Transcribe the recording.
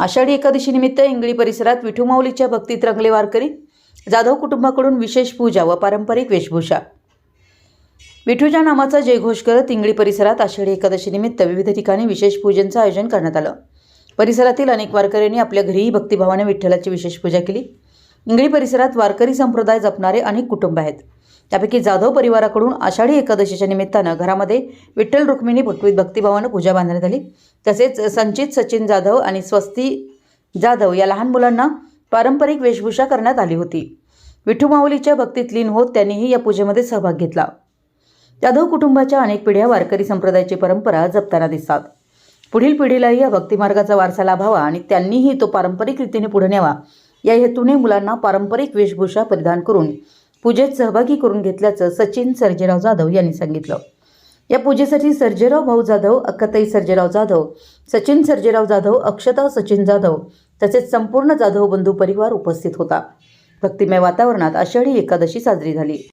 आषाढी एकादशीनिमित्त इंगळी परिसरात विठुमाऊलीच्या भक्तीत रंगले वारकरी जाधव कुटुंबाकडून विशेष पूजा व पारंपरिक वेशभूषा. विठूच्या नामाचा जयघोष करत इंगळी परिसरात आषाढी एकादशीनिमित्त विविध ठिकाणी विशेष पूजनचं आयोजन करण्यात आलं. परिसरातील अनेक वारकऱ्यांनी आपल्या घरीही भक्तिभावाने विठ्ठलाची विशेष पूजा केली. इंगळी परिसरात वारकरी संप्रदाय जपणारे अनेक कुटुंब आहेत. त्यापैकी जाधव परिवाराकडून आषाढी एकादशीच्या निमित्तानं घरामध्ये विठ्ठल रुक्मिणी भगवीत भक्तिभावानं पूजा बांधण्यात आली. तसेच संचित सचिन जाधव आणि स्वस्ती जाधव या लहान मुलांना पारंपरिक वेशभूषा करण्यात आली होती. विठू माऊलीच्या भक्तीत लीन होत त्यांनीही या पूजेमध्ये सहभाग घेतला. जाधव कुटुंबाच्या अनेक पिढ्या वारकरी संप्रदायाची परंपरा जपताना दिसतात. पुढील पिढीलाही या भक्तिमार्गाचा वारसा लाभावा आणि त्यांनीही तो पारंपरिक रीतीने पुढे न्यावा या हेतूने मुलांना पारंपरिक वेशभूषा परिधान करून पूजेत सहभागी करून घेतल्याचं सचिन सर्जेराव जाधव यांनी सांगितलं. या पूजेसाठी सर्जेराव भाऊ जाधव अक्काताई सर्जेराव जाधव सचिन सर्जेराव जाधव अक्षता सचिन जाधव तसेच संपूर्ण जाधव बंधू परिवार उपस्थित होता. भक्तिमय वातावरणात आषाढी एकादशी साजरी झाली.